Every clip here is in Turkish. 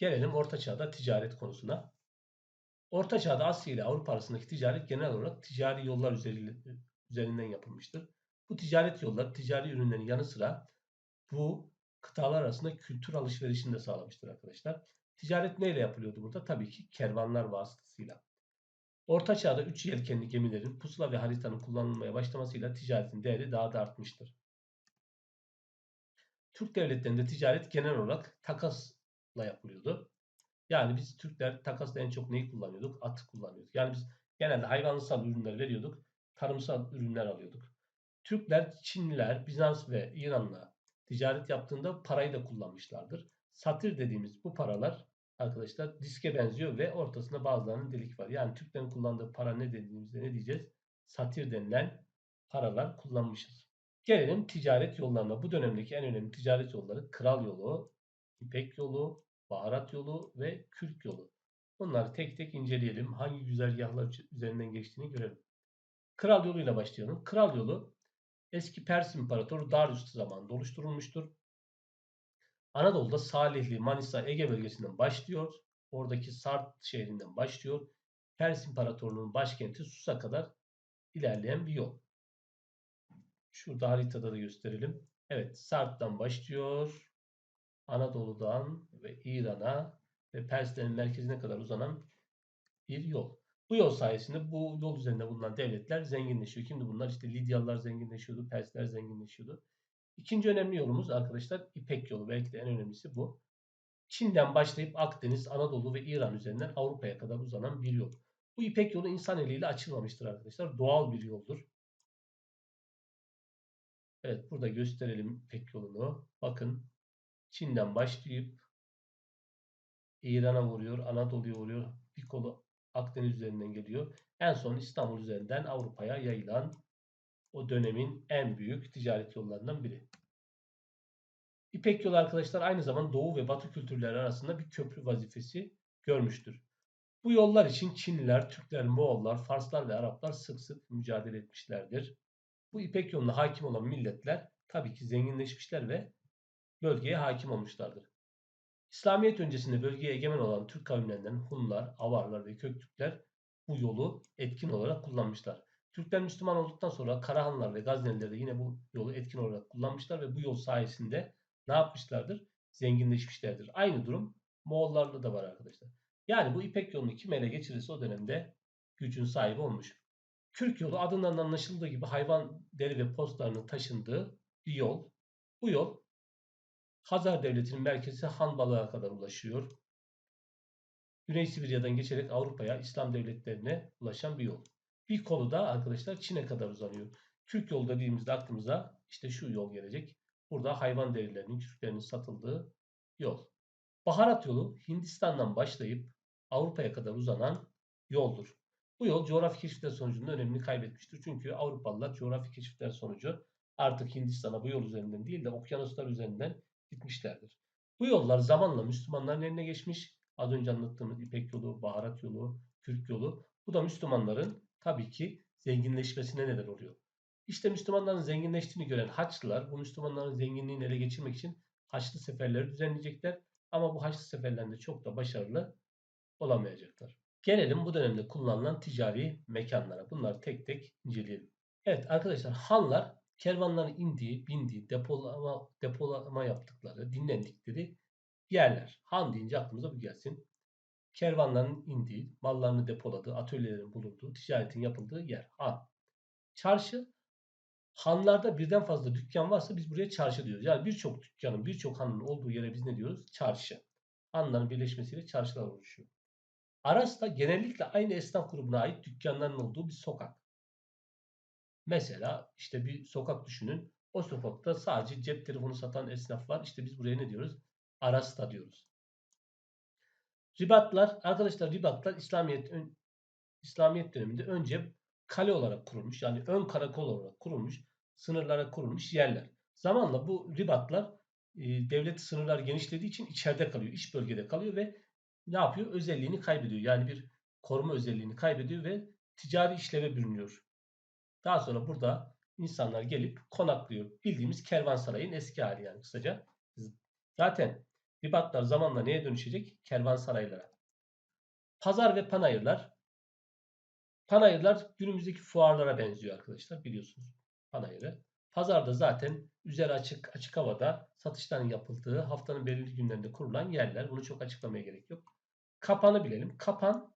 Gelelim Orta Çağ'da ticaret konusuna. Orta Çağ'da Asya ile Avrupa arasındaki ticaret genel olarak ticari yollar üzerinden yapılmıştır. Bu ticaret yolları ticari ürünlerin yanı sıra bu kıtalar arasında kültür alışverişini de sağlamıştır arkadaşlar. Ticaret neyle yapılıyordu burada? Tabii ki kervanlar vasıtasıyla. Orta Çağ'da 3 yelkenli gemilerin pusula ve haritanın kullanılmaya başlamasıyla ticaretin değeri daha da artmıştır. Türk devletlerinde ticaret genel olarak takasla yapılıyordu. Yani biz Türkler takasla en çok neyi kullanıyorduk? Atı kullanıyorduk. Yani biz genelde hayvansal ürünler veriyorduk. Tarımsal ürünler alıyorduk. Türkler, Çinliler, Bizans ve İran'la ticaret yaptığında parayı da kullanmışlardır. Satir dediğimiz bu paralar arkadaşlar diske benziyor ve ortasında bazılarının delik var. Yani Türklerin kullandığı para ne dediğimizde ne diyeceğiz? Satir denilen paralar kullanmışız. Gelelim ticaret yollarına. Bu dönemdeki en önemli ticaret yolları Kral Yolu, İpek Yolu, Baharat Yolu ve Kürk Yolu. Bunları tek tek inceleyelim. Hangi güzergahlar üzerinden geçtiğini görelim. Kral yoluyla başlayalım. Kral yolu eski Pers İmparatoru Darius zamanında oluşturulmuştur. Anadolu'da Salihli, Manisa, Ege bölgesinden başlıyor. Oradaki Sart şehrinden başlıyor. Pers İmparatorluğu'nun başkenti Sus'a kadar ilerleyen bir yol. Şurada haritada da gösterelim. Evet Sart'tan başlıyor. Anadolu'dan ve İran'a ve Perslerin merkezine kadar uzanan bir yol. Bu yol sayesinde bu yol üzerinde bulunan devletler zenginleşiyor. Kimdi bunlar? İşte Lidyalılar zenginleşiyordu, Persler zenginleşiyordu. İkinci önemli yolumuz arkadaşlar İpek yolu. Belki de en önemlisi bu. Çin'den başlayıp Akdeniz, Anadolu ve İran üzerinden Avrupa'ya kadar uzanan bir yol. Bu İpek yolu insan eliyle açılmamıştır arkadaşlar. Doğal bir yoldur. Evet burada gösterelim İpek yolunu. Bakın Çin'den başlayıp İran'a vuruyor, Anadolu'ya vuruyor. Bir kolu Akdeniz üzerinden geliyor. En son İstanbul üzerinden Avrupa'ya yayılan o dönemin en büyük ticaret yollarından biri. İpek yolu arkadaşlar aynı zamanda Doğu ve Batı kültürleri arasında bir köprü vazifesi görmüştür. Bu yollar için Çinliler, Türkler, Moğollar, Farslar ve Araplar sık sık mücadele etmişlerdir. Bu İpek yoluna hakim olan milletler tabii ki zenginleşmişler ve bölgeye hakim olmuşlardır. İslamiyet öncesinde bölgeye egemen olan Türk kavimlerinden Hunlar, Avarlar ve Köktürkler bu yolu etkin olarak kullanmışlar. Türkler Müslüman olduktan sonra Karahanlar ve Gazneliler de yine bu yolu etkin olarak kullanmışlar ve bu yol sayesinde ne yapmışlardır? Zenginleşmişlerdir. Aynı durum Moğollarla da var arkadaşlar. Yani bu İpek yolunu kim ele geçirirse o dönemde gücün sahibi olmuş. Kürk yolu adından anlaşıldığı gibi hayvan deri ve postlarının taşındığı bir yol. Bu yol Hazar Devleti'nin merkezi Hanbalık'a kadar ulaşıyor. Güney Sibirya'dan geçerek Avrupa'ya, İslam devletlerine ulaşan bir yol. Bir kolu da arkadaşlar Çin'e kadar uzanıyor. Kürk yolu dediğimizde aklımıza işte şu yol gelecek. Burada hayvan derilerinin, kürklerinin satıldığı yol. Baharat yolu Hindistan'dan başlayıp Avrupa'ya kadar uzanan yoldur. Bu yol coğrafi keşifler sonucunda önemini kaybetmiştir. Çünkü Avrupalılar coğrafi keşifler sonucu artık Hindistan'a bu yol üzerinden değil de okyanuslar üzerinden gitmişlerdir. Bu yollar zamanla Müslümanların eline geçmiş. Az önce anlattığımız İpek yolu, Baharat yolu, Kürk yolu. Bu da Müslümanların tabii ki zenginleşmesine neden oluyor. İşte Müslümanların zenginleştiğini gören Haçlılar bu Müslümanların zenginliğini ele geçirmek için Haçlı seferleri düzenleyecekler. Ama bu Haçlı seferlerinde çok da başarılı olamayacaklar. Gelelim bu dönemde kullanılan ticari mekanlara. Bunları tek tek inceleyelim. Evet arkadaşlar hanlar kervanların indiği, bindiği, depolama, depolama yaptıkları, dinlendikleri yerler. Han deyince aklımıza bu gelsin. Kervanların indiği, mallarını depoladığı, atölyelerin bulunduğu, ticaretin yapıldığı yer. Han. Çarşı, hanlarda birden fazla dükkan varsa biz buraya çarşı diyoruz. Yani birçok dükkanın, birçok hanın olduğu yere biz ne diyoruz? Çarşı. Hanların birleşmesiyle çarşılar oluşuyor. Aras da genellikle aynı esnaf grubuna ait dükkanların olduğu bir sokak. Mesela işte bir sokak düşünün. O sokakta sadece cep telefonu satan esnaf var. İşte biz buraya ne diyoruz? Arasta diyoruz. Ribatlar, arkadaşlar ribatlar İslamiyet İslamiyet döneminde önce kale olarak kurulmuş. Yani ön karakol olarak kurulmuş, sınırlara kurulmuş yerler. Zamanla bu ribatlar e, devlet sınırlar genişlediği için içeride kalıyor, iç bölgede kalıyor ve ne yapıyor? Özelliğini kaybediyor. Yani bir koruma özelliğini kaybediyor ve ticari işleve bürünüyor. Daha sonra burada insanlar gelip konaklıyor. Bildiğimiz kervansarayın eski hali yani kısaca. Zaten ribatlar zamanla neye dönüşecek? Kervansaraylara. Pazar ve panayırlar. Panayırlar günümüzdeki fuarlara benziyor arkadaşlar biliyorsunuz panayırı. Pazarda zaten üzeri açık açık havada satışların yapıldığı haftanın belirli günlerinde kurulan yerler. Bunu çok açıklamaya gerek yok. Kapanı bilelim. Kapan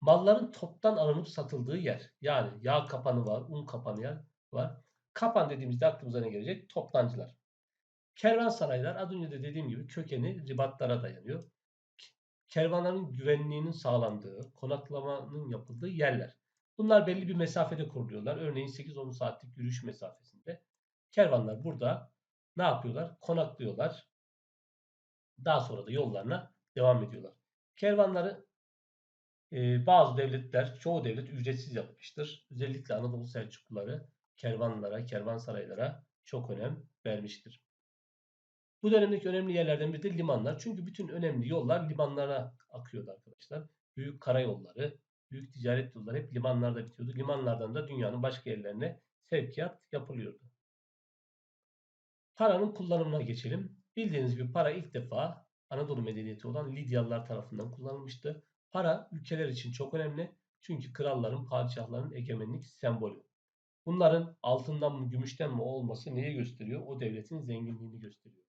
malların toptan alınıp satıldığı yer. Yani yağ kapanı var, un kapanı var. Kapan dediğimizde aklımıza ne gelecek? Toptancılar. Kervansaraylar az önce de dediğim gibi kökeni ribatlara dayanıyor. Kervanların güvenliğinin sağlandığı, konaklamanın yapıldığı yerler. Bunlar belli bir mesafede kuruluyorlar. Örneğin 8-10 saatlik yürüyüş mesafesinde. Kervanlar burada ne yapıyorlar? Konaklıyorlar. Daha sonra da yollarına devam ediyorlar. Kervanları bazı devletler, çoğu devlet ücretsiz yapmıştır. Özellikle Anadolu Selçukluları kervanlara, kervansaraylara çok önem vermiştir. Bu dönemdeki önemli yerlerden biri de limanlar. Çünkü bütün önemli yollar limanlara akıyordu arkadaşlar. Büyük karayolları, büyük ticaret yolları hep limanlarda bitiyordu. Limanlardan da dünyanın başka yerlerine sevkiyat yapılıyordu. Paranın kullanımına geçelim. Bildiğiniz gibi para ilk defa Anadolu medeniyeti olan Lidyalılar tarafından kullanılmıştı. Para ülkeler için çok önemli. Çünkü kralların, padişahların egemenlik sembolü. Bunların altından mı, gümüşten mi olması neyi gösteriyor? O devletin zenginliğini gösteriyor.